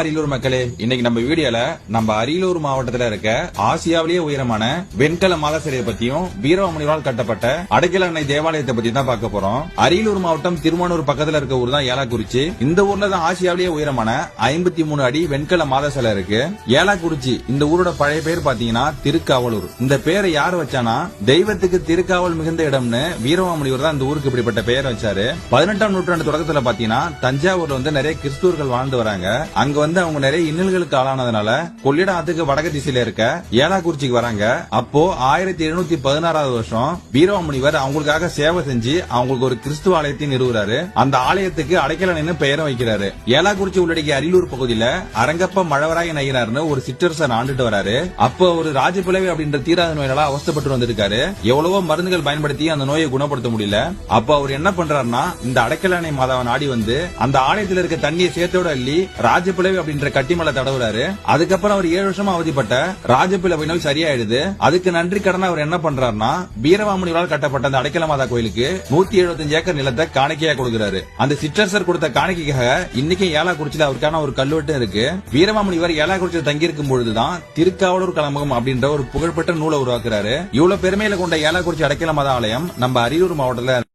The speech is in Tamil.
அரியலூர் மக்களே இன்னைக்கு நம்ம வீடியோல நம்ம அரியலூர் மாவட்டத்துல இருக்க ஆசியாவிலேயே உயரமான வெண்கல மாத சிலையை பத்தியும் வீரவமுனிவால் கட்டப்பட்ட அடைக்கல அன்னை தேவாலயத்தை பத்தி தான் பார்க்க போறோம். அரியலூர் மாவட்டம் திருமானூர் பக்கத்துல இருக்க ஊர் தான் ஏலாக்குறிச்சி. இந்த ஊர்ல தான் ஆசியாவிலேயே உயரமான ஐம்பத்தி மூணு அடி வெண்கல மாத சிலை இருக்கு. ஏலாக்குறிச்சி இந்த ஊரோட பழைய பேர் பாத்தீங்கன்னா திருக்காவலூர். இந்த பேரை யார் வச்சானா தெய்வத்துக்கு திருக்காவல் மிகுந்த இடம்னு வீரமாமுனிவர் தான் இந்த ஊருக்கு இப்படிப்பட்ட பெயர் வச்சாரு. பதினெட்டாம் நூற்றாண்டு தொடக்கத்துல பாத்தீங்கன்னா தஞ்சாவூர்ல வந்து நிறைய கிறிஸ்துவர்கள் வாழ்ந்து வராங்க. அங்க வந்து அவங்க நிறைய இன்னல்களுக்கு ஆளானதுனால கொள்ளிடம் ஆத்துக்கு வடக்கு திசையில இருக்க ஏலாக்குறிச்சிக்கு வராங்க. அப்போ ஆயிரத்தி எழுநூத்தி பதினாறாவது வருஷம் வீரமாமுனிவர் அவங்களுக்காக சேவை செஞ்சு அவங்களுக்கு ஒரு கிறிஸ்துவ ஆலயத்தை நிறுவுறாரு. அந்த ஆலயத்துக்கு அடைக்கலன்னு பெயரும் வைக்கிறாரு. ஏலாக்குறிச்சி உள்ளடக்கிய அரியலூர் பகுதியில அரங்கப்ப மழவராய நயினார்னு ஒரு சிற்றரசர் ஆண்டுட்டு வராரு. அப்போ ஒரு ராஜபிளவை அப்படின்ற தீராத நோயினால அவஸ்தைப்பட்டு வந்திருக்காரு. எவ்வளவோ மருந்துகள் பயன்படுத்தி அந்த நோயை குணப்படுத்த முடியல. அப்ப அவர் என்ன பண்றாருன்னா இந்த அடைக்கலானை மாதாவை நாடி வந்து அந்த ஆலயத்தில் இருக்க தண்ணியை சேர்த்தோட அள்ளி ராஜபிளவை அப்படின்ற கட்டிமலை தடவுறாரு. அதுக்கப்புறம் அவர் ஏழு வருஷமா அவதிப்பட்ட ராஜபிளவி நோய் சரியாயிடுது. அதுக்கு நன்றி கடனா அவர் என்ன பண்றாருன்னா வீரவாமுனிகளால் கட்டப்பட்ட அந்த அடைக்கல மாதா கோயிலுக்கு நூத்தி எழுபத்தஞ்சு ஏக்கர் நிலத்தை காணிக்கையா கொடுக்கிறாரு. அந்த சிற்றரசர் கொடுத்த காணிக்கைக்காக இன்னைக்கு ஏலாக்குறிச்சியில அவருக்கான ஒரு கல்வெட்டு இருக்கு. வீரமாமுனிவர் ஏலாக்குறிச்சியில் தங்கியிருக்கும் பொழுதுதான் திருக்காவலூர் கலமகம் அப்படின்ற ஒரு புகழ்பெற்ற நூலை உருவாக்குறாரு. இவ்வளவு பெருமையில கொண்ட ஏலாக்குறிச்சி அடைக்கல மாதா ஆலயம் நம்ம அரியலூர் மாவட்டத்தில்